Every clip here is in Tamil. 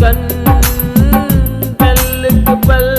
கண் பல்லுக்கு பல்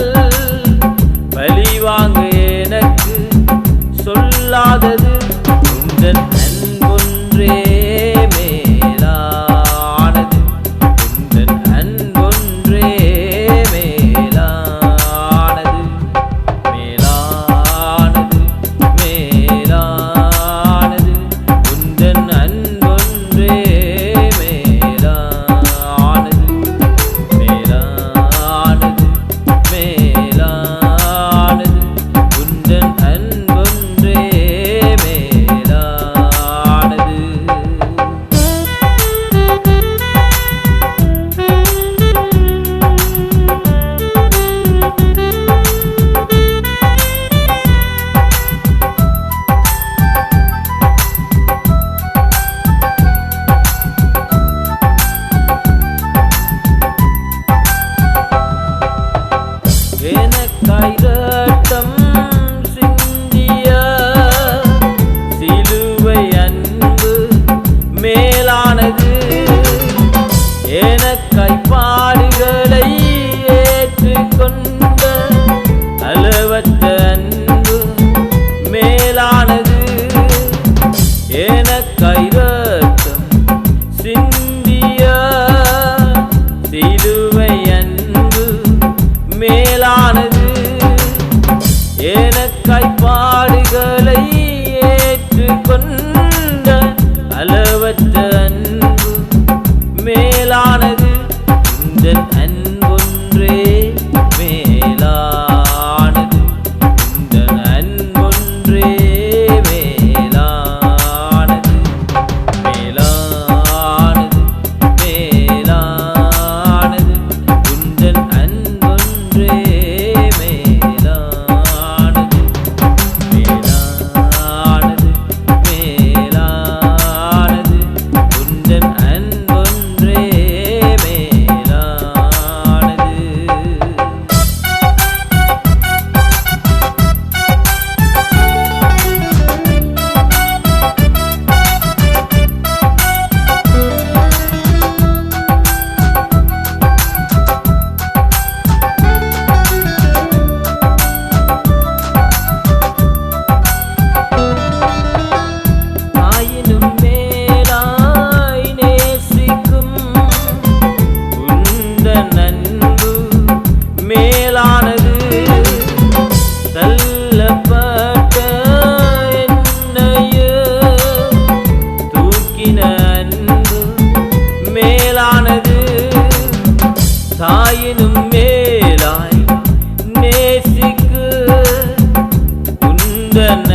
எனக்காய் பாடுகளை ஏற்றுக்கொண்ட அளவற்ற அன்பு மேலானது. எனக்காய் ரத்தம் சிந்திய சிலுவை அன்பு மேலானது. எனக்காய் பாடுகளை ஏற்றுக்கொண்ட தாயினும் மேலாய் நேசிக்கு உந்தன